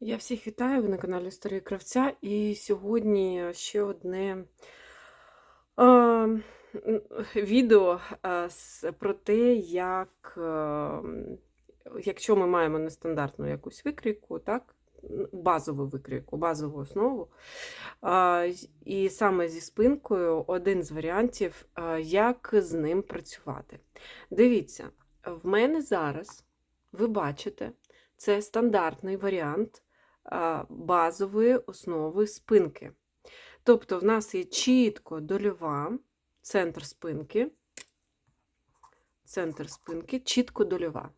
Я всіх вітаю, ви на каналі Історії Кравця. І сьогодні ще одне е, відео про те, як, е, якщо ми маємо нестандартну якусь викрійку, так, базову викрійку, базову основу, е, і саме зі спинкою один з варіантів, е, як з ним працювати. Дивіться, в мене зараз, ви бачите, це стандартний варіант базової основи спинки. Тобто в нас є чітко дольова, центр спинки, центр спинки, чітко дольова.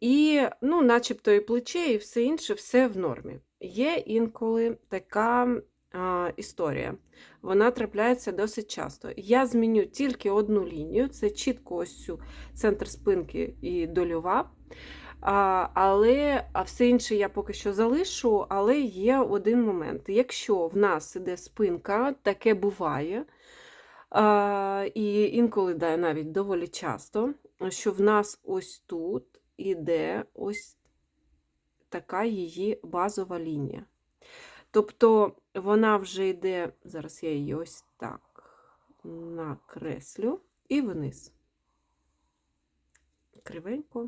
І, ну, начебто, і плече, і все інше, все в нормі. Є інколи така а, історія. Вона трапляється досить часто. Я зміню тільки одну лінію, це чітко ось цю центр спинки і дольова. Але а все інше я поки що залишу, але є один момент. Якщо в нас іде спинка, таке буває, і інколи да, навіть доволі часто, що в нас ось тут іде ось така її базова лінія. Тобто вона вже йде, зараз я її ось так накреслю і вниз. Кривенько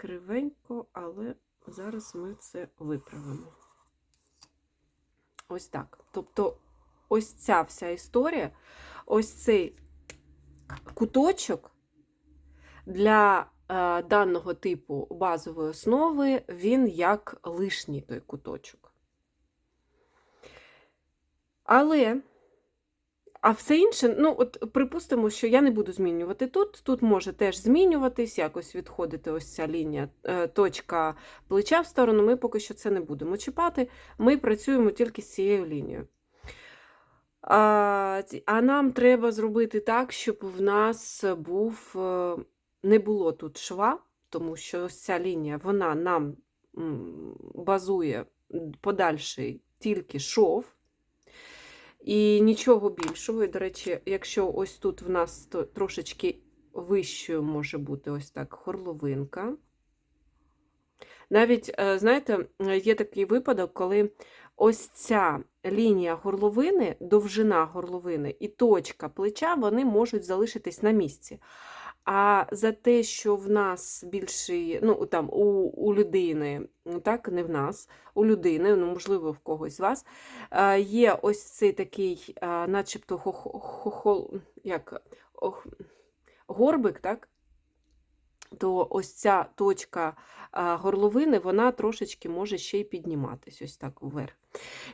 кривенько, але зараз ми це виправимо. Ось так. Тобто, ось ця вся історія, ось цей куточок для е, даного типу базової основи, він як лишній той куточок. Але а все інше, ну, от припустимо, що я не буду змінювати тут. Тут може теж змінюватись, якось відходити ось ця лінія, е, точка плеча в сторону. Ми поки що це не будемо чіпати. Ми працюємо тільки з цією лінією. А, а нам треба зробити так, щоб в нас був, е, не було тут шва, тому що ось ця лінія вона нам базує подальший тільки шов. І нічого більшого. І, до речі, якщо ось тут в нас то трошечки вищою може бути ось так горловинка. Навіть, е, знаєте, є такий випадок, коли ось ця лінія горловини, довжина горловини і точка плеча, вони можуть залишитись на місці. А за те, що в нас більший, ну там у, у людини, ну, так, не в нас, у людини, ну, можливо, в когось з вас, е, є ось цей такий, е, начебто, хохол, як, ох, горбик, так? то ось ця точка а, горловини, вона трошечки може ще й підніматись, ось так вверх.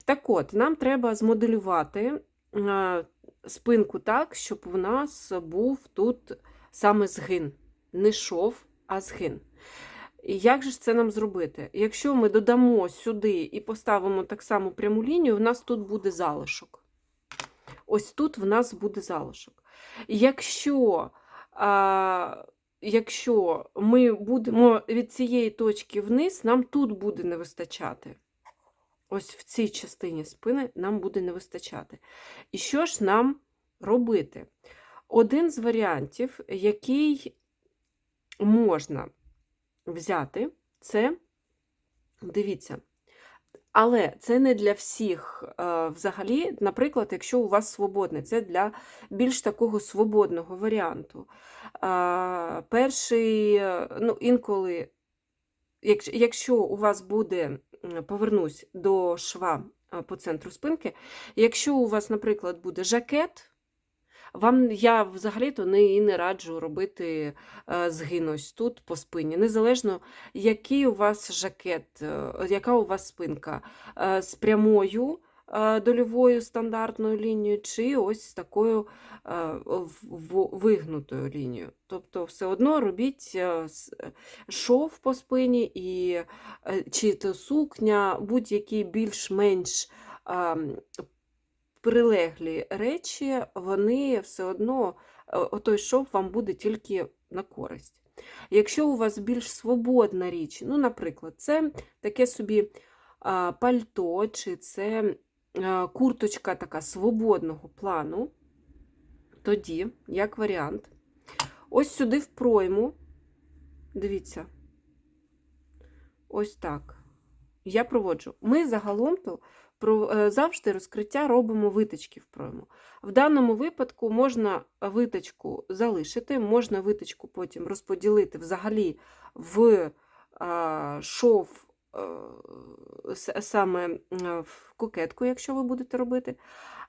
Так от, нам треба змоделювати спинку так, щоб у нас був тут саме згин. Не шов, а згин. І як же ж це нам зробити? Якщо ми додамо сюди і поставимо так само пряму лінію, в нас тут буде залишок. Ось тут в нас буде залишок. Якщо а, якщо ми будемо від цієї точки вниз, нам тут буде не вистачати. Ось в цій частині спини нам буде не вистачати. І що ж нам робити? Один з варіантів, який можна взяти, це, дивіться, але це не для всіх е, взагалі, наприклад, якщо у вас свободне, це для більш такого свободного варіанту. Е, Перший, е, ну, інколи, якщо, у вас буде, повернусь до шва по центру спинки, якщо у вас, наприклад, буде жакет, вам я взагалі-то не, і не раджу робити е, згин ось тут по спині. Незалежно, який у вас жакет, е, яка у вас спинка е, з прямою дольовою стандартною лінією, чи ось з такою вигнутою лінією. Тобто, все одно робіть шов по спині, і, чи то сукня, будь-які більш-менш. Прилеглі речі, вони все одно, е, отой шов вам буде тільки на користь. Якщо у вас більш свободна річ, ну, наприклад, це таке собі пальто, чи це а, курточка така свободного плану, тоді, як варіант, ось сюди в пройму, дивіться, ось так. Я проводжу. Ми загалом то е, завжди розкриття робимо виточки в пройму. В даному випадку можна виточку залишити, можна виточку потім розподілити взагалі в шов е, саме в кокетку, якщо ви будете робити.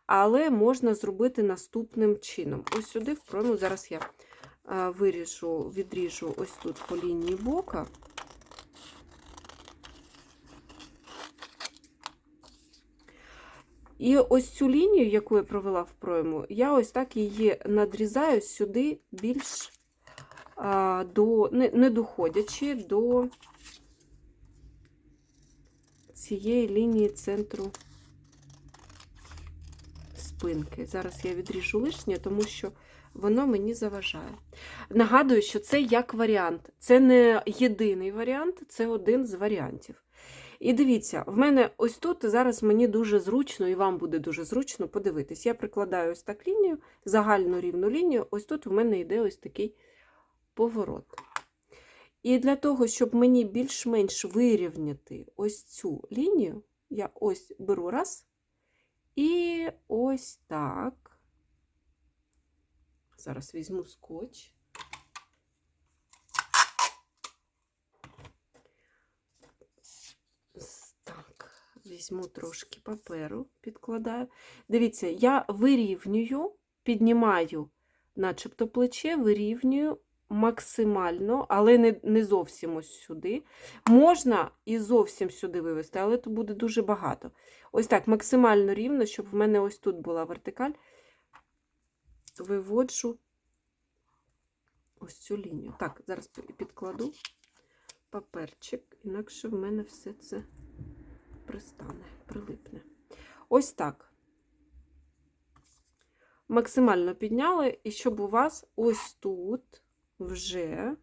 Але можна зробити наступним чином. Ось сюди в пройму зараз я е, виріжу, відріжу ось тут по лінії бока. І ось цю лінію, яку я провела в пройму, я ось так її надрізаю сюди більш а, до, не, не доходячи до цієї лінії центру спинки. Зараз я відріжу лишнє, тому що воно мені заважає. Нагадую, що це як варіант. Це не єдиний варіант, це один з варіантів. І дивіться, в мене ось тут зараз мені дуже зручно, і вам буде дуже зручно подивитись. Я прикладаю ось так лінію, загальну рівну лінію. Ось тут в мене йде ось такий поворот. І для того, щоб мені більш-менш вирівняти ось цю лінію, я ось беру раз. І ось так. Зараз візьму скотч. Так, візьму трошки паперу, підкладаю. Дивіться, я вирівнюю, піднімаю, начебто плече, вирівнюю максимально, але не, не зовсім ось сюди. Можна і зовсім сюди вивести, але то буде дуже багато. Ось так, максимально рівно, щоб в мене ось тут була вертикаль. Виводжу ось цю лінію. Так, зараз підкладу паперчик, інакше в мене все це пристане, прилипне. Ось так. Максимально підняли, і щоб у вас ось тут вже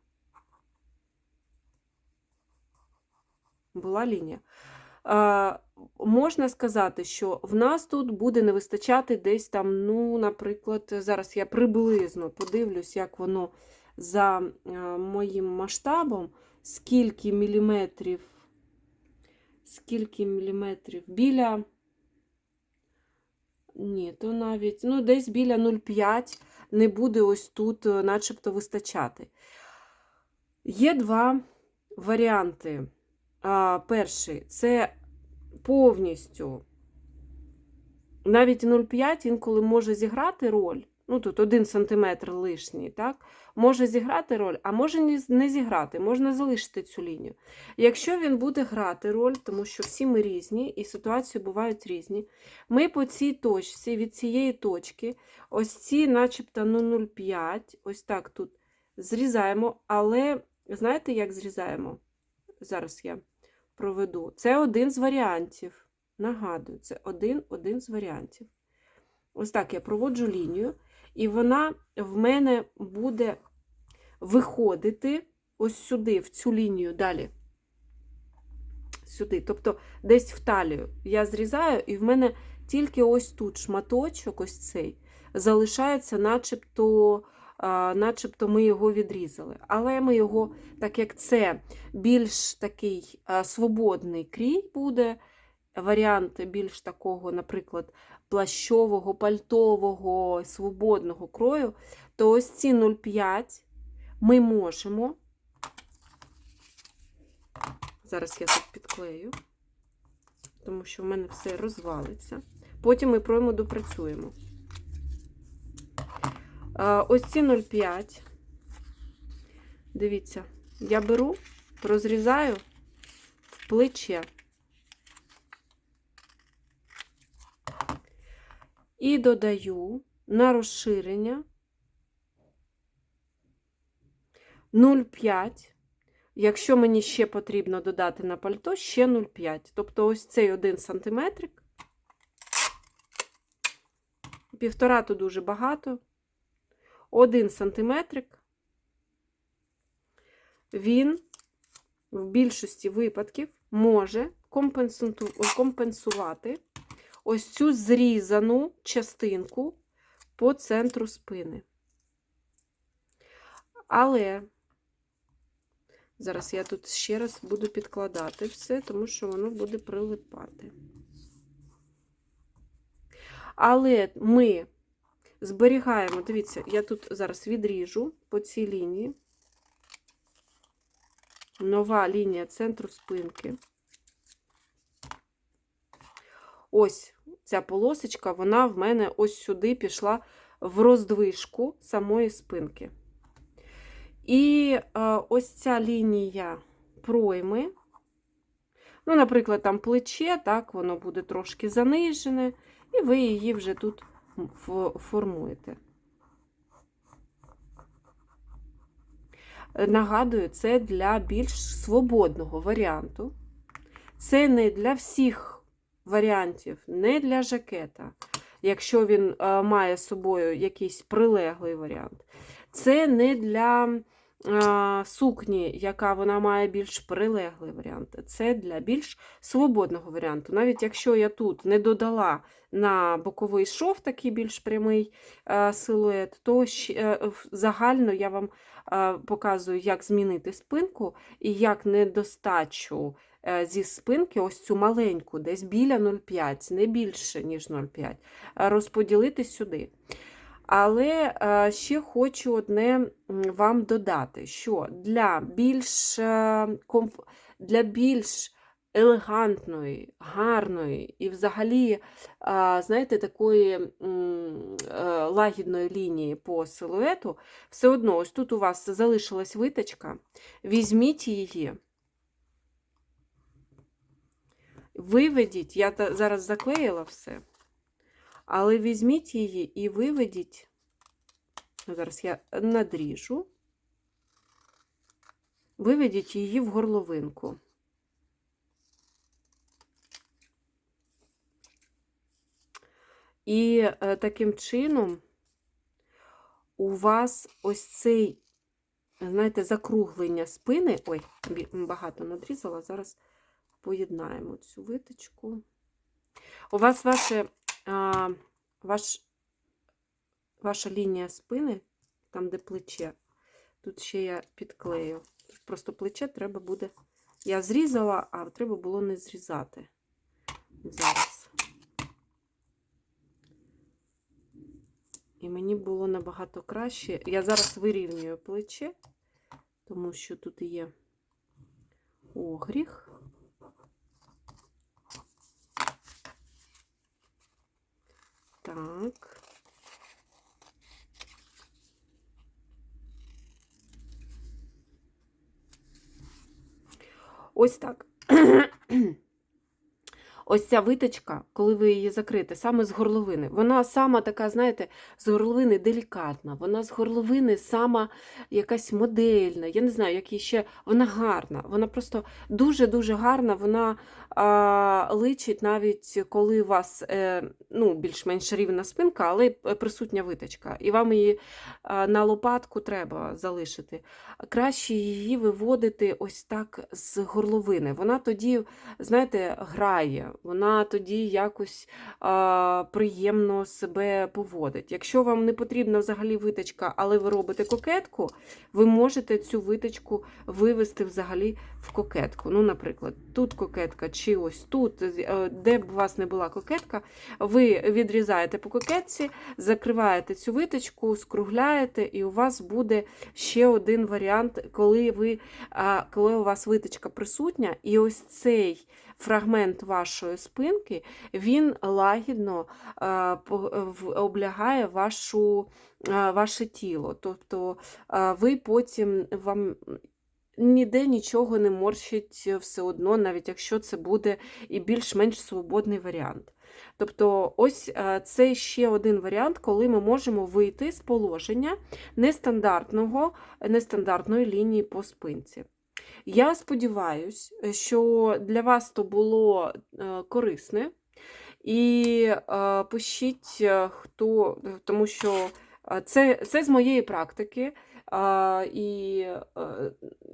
була лінія. Можна сказати, що в нас тут буде не вистачати десь там, ну, наприклад, зараз я приблизно подивлюсь, як воно за моїм масштабом, скільки міліметрів, скільки міліметрів біля. Ні, то навіть, ну, десь біля 0,5 не буде ось тут, е, начебто, вистачати. Є два варіанти. Перший це повністю навіть 0,5 інколи може зіграти роль. Ну, тут 1 см лишній, так? Може зіграти роль, а може не зіграти, можна залишити цю лінію. Якщо він буде грати роль, тому що всі ми різні, і ситуації бувають різні, ми по цій точці, від цієї точки, ось ці, начебто, ну, 0,5, ось так тут зрізаємо, але знаєте, як зрізаємо? Зараз я проведу. Це один з варіантів. Нагадую, це один, один з варіантів. Ось так я проводжу лінію, і вона в мене буде виходити ось сюди, в цю лінію далі. Сюди. Тобто десь в талію. Я зрізаю, і в мене тільки ось тут шматочок, ось цей, залишається, начебто, начебто ми його відрізали. Але ми його, так як це більш такий свободний крій буде, варіант більш такого, наприклад, плащового, пальтового, свободного крою, то ось ці 0,5 ми можемо. Зараз я тут підклею, тому що в мене все розвалиться. Потім ми пройму допрацюємо. Ось ці 0,5. Дивіться, я беру, розрізаю в плече. І додаю на розширення 0,5. Якщо мені ще потрібно додати на пальто, ще 0,5. Тобто ось цей 1 см. Півтора то дуже багато. 1 сантиметрик. Він в більшості випадків може компенсувати ось цю зрізану частинку по центру спини. Але Зараз я тут ще раз буду підкладати все, тому що воно буде прилипати. Але ми зберігаємо, дивіться, я тут зараз відріжу по цій лінії. Нова лінія центру спинки. Ось ця полосочка, вона в мене ось сюди пішла в роздвижку самої спинки. І е, ось ця лінія пройми, ну, наприклад, там плече, так, воно буде трошки занижене, і ви її вже тут формуєте. Нагадую, це для більш свободного варіанту. Це не для всіх варіантів, не для жакета, якщо він е, має з собою якийсь прилеглий варіант. Це не для е, сукні, яка вона має більш прилеглий варіант. Це для більш свободного варіанту. Навіть якщо я тут не додала на боковий шов такий більш прямий е, силует, то е, загально я вам е, показую, як змінити спинку і як недостачу зі спинки, ось цю маленьку, десь біля 0,5, не більше, ніж 0,5, е, розподілити сюди. Але е, ще хочу одне вам додати, що для більш, е, для більш елегантної, гарної і взагалі, е, знаєте, такої лагідної лінії по силуету, все одно, ось тут у вас залишилась виточка, візьміть її. Виведіть, я зараз заклеїла все, але візьміть її і виведіть. Зараз я надріжу. Виведіть її в горловинку. І е, таким чином у вас ось цей, знаєте, закруглення спини. Ой, багато надрізала, зараз поєднаємо цю виточку. У вас ваше, ваш, ваша лінія спини, там, де плече, тут ще я підклею. Тут просто плече треба буде. Я зрізала, а треба було не зрізати. Зараз. І мені було набагато краще. Я зараз вирівнюю плече, тому що тут є огріх. Так. Ось так. Ось ця виточка, коли ви її закрите, саме з горловини, вона сама така, знаєте, з горловини делікатна, вона з горловини сама якась модельна. Я не знаю, як її ще. Вона гарна, вона просто дуже-дуже гарна. Вона а, личить навіть коли у вас е, ну, більш-менш рівна спинка, але присутня виточка. І вам її а, на лопатку треба залишити. Краще її виводити ось так з горловини. Вона тоді, знаєте, грає, вона тоді якось а, приємно себе поводить. Якщо вам не потрібна взагалі виточка, але ви робите кокетку, ви можете цю виточку вивести взагалі в кокетку. Ну, наприклад, тут кокетка, чи ось тут, е, де б у вас не була кокетка, ви відрізаєте по кокетці, закриваєте цю виточку, скругляєте, і у вас буде ще один варіант, коли ви, коли у вас виточка присутня, і ось цей фрагмент вашої спинки, він лагідно по- в- облягає вашу, ваше тіло. Тобто ви потім вам. Ніде нічого не морщить все одно, навіть якщо це буде і більш-менш свободний варіант. Тобто, ось е, це ще один варіант, коли ми можемо вийти з положення нестандартного, нестандартної лінії по спинці. Я сподіваюся, що для вас то було е, корисне. І е, пишіть, е, хто, тому що е, це, це з моєї практики. А, і е,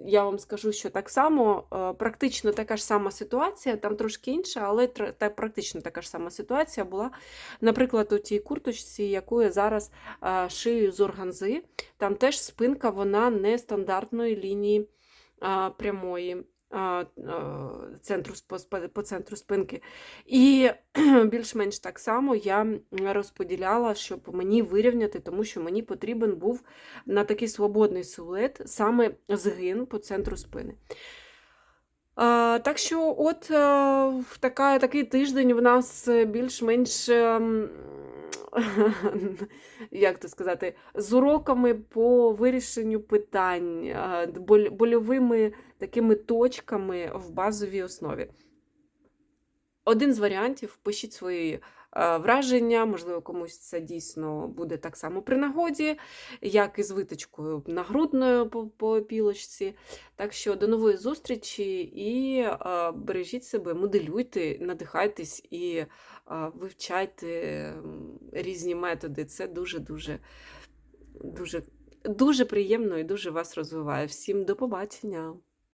я вам скажу, що так само е, практично така ж сама ситуація, там трошки інша, але та, практично така ж сама ситуація була. Наприклад, у тій курточці, яку я зараз е, шию з органзи, там теж спинка вона нестандартної лінії прямої центру, по центру спинки. І більш-менш так само я розподіляла, щоб мені вирівняти, тому що мені потрібен був на такий свободний силует саме згин по центру спини. Так що, от е, така, такий тиждень в нас більш-менш, ем, як то сказати, з уроками по вирішенню питань, боль- больовими такими точками в базовій основі. Один з варіантів, пишіть свої враження, можливо, комусь це дійсно буде так само при нагоді, як і з виточкою нагрудною по, по пілочці. Так що до нової зустрічі і бережіть себе, моделюйте, надихайтесь і вивчайте різні методи. Це дуже-дуже дуже, дуже приємно і дуже вас розвиває. Всім до побачення!